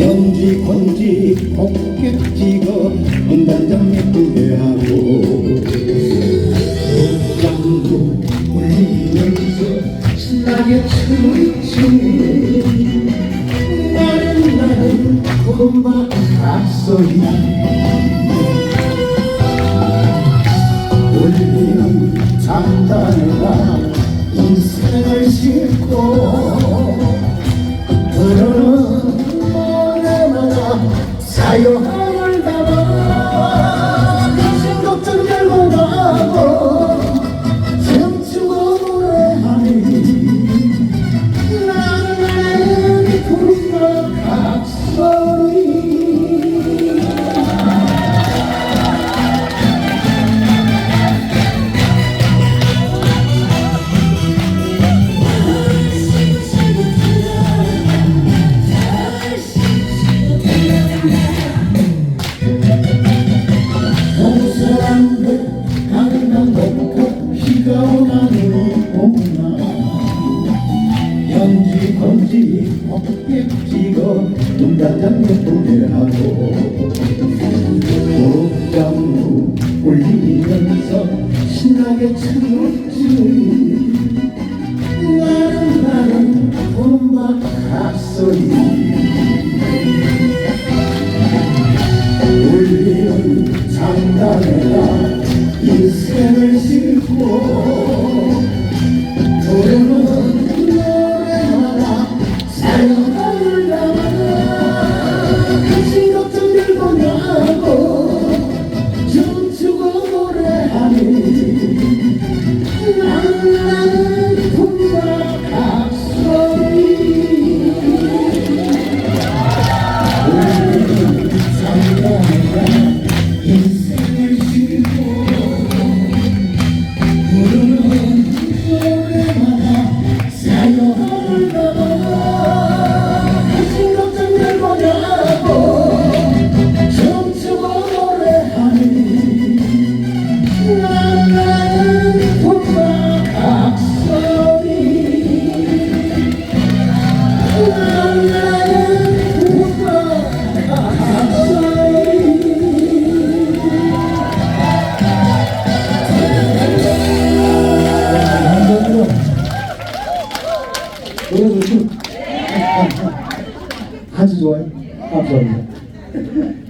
연지 건지 어깨지가 분단장 예쁘게 하고. 옥장도 울리면서 신나게 춤을 추고 나는 나는 고마 앞서야. 한달과 인생을 싣고 그러는 노래마다 사요 건지 어깨 찍어 눈단장 예쁘게 하고 목장으로 올리면서 신나게 춤을 추는 인생을 싣고 노래는 노래마다 사랑을 담아 같이 걱정 들고 나고 춤추고 노래하니 나는 봄바 각소리 인생 아주 좋아요. 감사합니다.